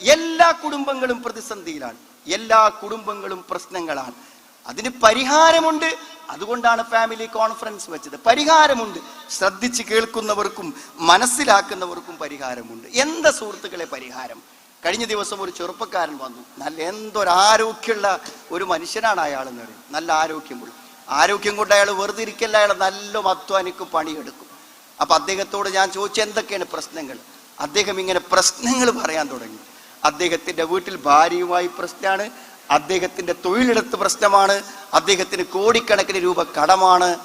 എല്ലാ കുടുംബങ്ങളും പ്രതിസന്ധിയിലാണ്. എല്ലാ കുടുംബങ്ങളും പ്രശ്നങ്ങളാണ്. അതിന് പരിഹാരമുണ്ട്. അതുകൊണ്ടാണ് ഫാമിലി കോൺഫറൻസ് വെച്ചത്. പരിഹാരമുണ്ട്. ശ്രദ്ധിച്ച് കേൾക്കുന്നവർക്കും മനസ്സിലാക്കുന്നവർക്കും പരിഹാരമുണ്ട്. എന്താ സുഹൃത്തുക്കളെ പരിഹാരം? കഴിഞ്ഞ ദിവസം ഒരു ചെറുപ്പക്കാരൻ വന്നു. നല്ല എന്തൊരാരോഗ്യമുള്ള ഒരു മനുഷ്യനാണ് അയാൾ എന്ന് പറയും. നല്ല ആരോഗ്യമുള്ള. ആരോഗ്യം കൊണ്ട് അയാൾ വെറുതെ ഇരിക്കല്ല. അയാൾ നല്ല അധ്വാനിക്കും പണിയെടുക്കും. അപ്പൊ അദ്ദേഹത്തോട് ഞാൻ ചോദിച്ചു എന്തൊക്കെയാണ് പ്രശ്നങ്ങൾ? അദ്ദേഹം ഇങ്ങനെ പ്രശ്നങ്ങൾ പറയാൻ തുടങ്ങി. അദ്ദേഹത്തിന്റെ വീട്ടിൽ ഭാര്യയുമായി പ്രശ്നമാണ്. അദ്ദേഹത്തിന്റെ തൊഴിലിടത്ത് പ്രശ്നമാണ്. അദ്ദേഹത്തിന് കോടിക്കണക്കിന് രൂപ കടമാണ്.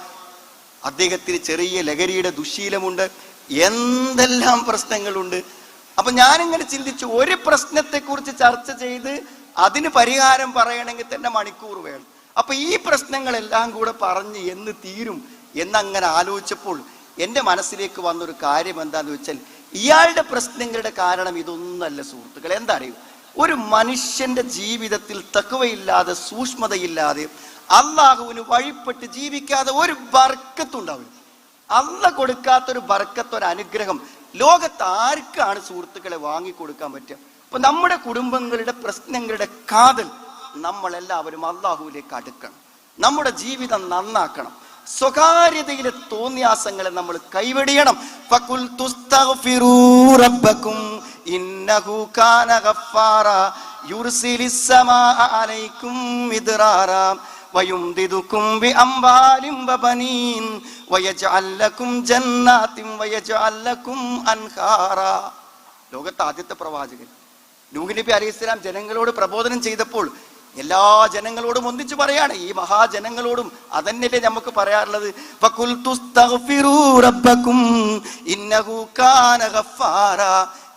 അദ്ദേഹത്തിന് ചെറിയ ലഹരിയുടെ ദുശീലമുണ്ട്. എന്തെല്ലാം പ്രശ്നങ്ങളുണ്ട്. അപ്പൊ ഞാനിങ്ങനെ ചിന്തിച്ചു ഒരു പ്രശ്നത്തെക്കുറിച്ച് ചർച്ച ചെയ്ത് അതിന് പരിഹാരം പറയണമെങ്കിൽ തന്നെ മണിക്കൂർ വേണം. അപ്പൊ ഈ പ്രശ്നങ്ങളെല്ലാം കൂടെ പറഞ്ഞ് എന്ന് തീരും എന്നങ്ങനെ ആലോചിച്ചപ്പോൾ എന്റെ മനസ്സിലേക്ക് വന്നൊരു കാര്യം എന്താന്ന് വെച്ചാൽ ഇയാളുടെ പ്രശ്നങ്ങളുടെ കാരണം ഇതൊന്നല്ല സുഹൃത്തുക്കൾ എന്താ അറിയൂ ഒരു മനുഷ്യന്റെ ജീവിതത്തിൽ തക്കവയില്ലാതെ സൂക്ഷ്മതയില്ലാതെ അള്ളാഹുവിന് വഴിപ്പെട്ട് ജീവിക്കാതെ ഒരു ബർക്കത്തുണ്ടാവില്ല അല്ല കൊടുക്കാത്തൊരു ബർക്കത്ത് ഒരു അനുഗ്രഹം ലോകത്ത് ആർക്കാണ് സുഹൃത്തുക്കളെ വാങ്ങിക്കൊടുക്കാൻ പറ്റുക? അപ്പൊ നമ്മുടെ കുടുംബങ്ങളുടെ പ്രശ്നങ്ങളുടെ കാതൽ നമ്മളെല്ലാവരും അള്ളാഹുവിലേക്ക് അടുക്കണം. നമ്മുടെ ജീവിതം നന്നാക്കണം. സ്വകാര്യതയിലെ തോന്നിയാസങ്ങളെ നമ്മൾ കൈവെടിയണം. ഫഖുൽ തുസ്തഗ്ഫിറൂ റബ്ബക്കും ഇന്നഹു കാന ഗഫാറ യുർസിലിസ് അലൈക്കും മിദ്റാറ വയുംദിദുക്കും വബനീൻ ലോകത്തെ ആദ്യത്തെ പ്രവാചകൻ. നൂഹ് നബി സ്വലാം ജനങ്ങളോട് പ്രബോധനം ചെയ്തപ്പോൾ എല്ലാ ജനങ്ങളോടും ഒന്നിച്ചു പറയാണ്. ഈ മഹാജനങ്ങളോടും അതന്നെയല്ലേ നമുക്ക് പറയാറുള്ളത്?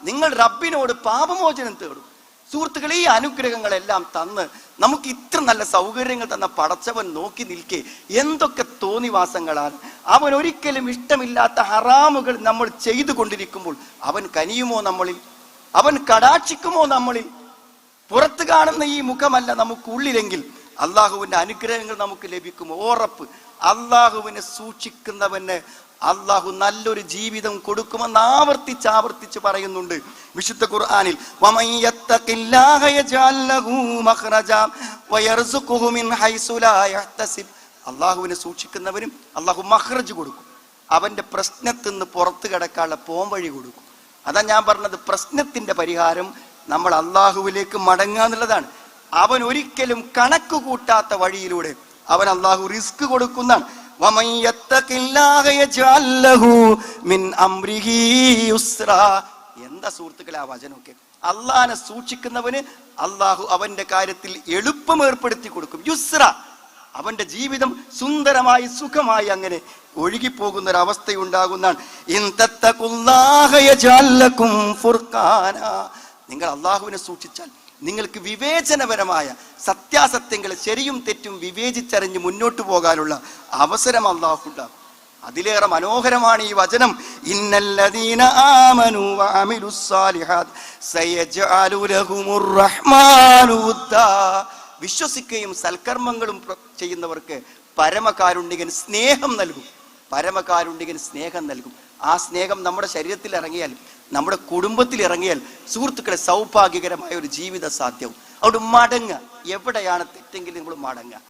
നിങ്ങൾ റബ്ബിനോട് പാപമോചനം തേടും. സുഹൃത്തുക്കളെ ഈ അനുഗ്രഹങ്ങളെല്ലാം തന്ന് നമുക്ക് ഇത്ര നല്ല സൗകര്യങ്ങൾ തന്ന പടച്ചവൻ നോക്കി നിൽക്കെ എന്തൊക്കെ തോന്നിവാസങ്ങളാണ്. അവൻ ഒരിക്കലും ഇഷ്ടമില്ലാത്ത ഹറാമുകൾ നമ്മൾ ചെയ്തു കൊണ്ടിരിക്കുമ്പോൾ അവൻ കനിയുമോ നമ്മളിൽ? അവൻ കടാക്ഷിക്കുമോ നമ്മളിൽ? പുറത്ത് കാണുന്ന ഈ മുഖമല്ല നമുക്ക് ഉള്ളിലെങ്കിൽ അള്ളാഹുവിന്റെ അനുഗ്രഹങ്ങൾ നമുക്ക് ലഭിക്കും. ഉറപ്പ്. അള്ളാഹുവിനെ സൂക്ഷിക്കുന്നവന് അള്ളാഹു നല്ലൊരു ജീവിതം കൊടുക്കുമെന്ന് ആവർത്തിച്ച് ആവർത്തിച്ച് പറയുന്നുണ്ട് വിശുദ്ധ ഖുർആനിൽ. അള്ളാഹുവിനെ സൂക്ഷിക്കുന്നവനും അള്ളാഹു മഹ്റജ് കൊടുക്കും. അവന്റെ പ്രശ്നത്തിൽ നിന്ന് പുറത്തു കിടക്കാനുള്ള പോംവഴി കൊടുക്കും. അതാ ഞാൻ പറഞ്ഞത് പ്രശ്നത്തിന്റെ പരിഹാരം നമ്മൾ അള്ളാഹുവിലേക്ക് മടങ്ങുക എന്നുള്ളതാണ്. അവൻ ഒരിക്കലും കണക്ക് കൂട്ടാത്ത വഴിയിലൂടെ അവൻ അള്ളാഹു റിസ്ക് കൊടുക്കുന്നതാണ്. എന്താ സുഹൃത്തുക്കളെ ആ വചനമൊക്കെ അള്ളഹാനെ സൂക്ഷിക്കുന്നവന് അള്ളാഹു അവന്റെ കാര്യത്തിൽ എളുപ്പം ഏർപ്പെടുത്തി കൊടുക്കും. യുസ്ര. അവന്റെ ജീവിതം സുന്ദരമായി സുഖമായി അങ്ങനെ ഒഴുകിപ്പോകുന്ന ഒരു അവസ്ഥയുണ്ടാകുന്നതാണ് നിങ്ങൾ അള്ളാഹുവിനെ സൂക്ഷിച്ചാൽ നിങ്ങൾക്ക് വിവേചനപരമായ സത്യാസത്യങ്ങൾ ശരിയും തെറ്റും വിവേചിച്ചറിഞ്ഞ് മുന്നോട്ട് പോകാനുള്ള അവസരം അള്ളാഹു അതിലേറെ മനോഹരമാണ് ഈ വചനം. ഇന്നല്ലദീന. വിശ്വസിക്കുകയും സൽക്കർമ്മങ്ങളും ചെയ്യുന്നവർക്ക് പരമകാരുണ്യകൻ സ്നേഹം നൽകും. പരമകാരുണ്യകൻ സ്നേഹം നൽകും. ആ സ്നേഹം നമ്മുടെ ശരീരത്തിൽ ഇറങ്ങിയാൽ നമ്മുടെ കുടുംബത്തിൽ ഇറങ്ങിയാൽ സുഹൃത്തുക്കളെ സൗഭാഗ്യകരമായ ഒരു ജീവിത സാധ്യവും. അവിടെ മടങ്ങുക. എവിടെയാണ് തെറ്റെങ്കിൽ നിങ്ങൾ മടങ്ങുക.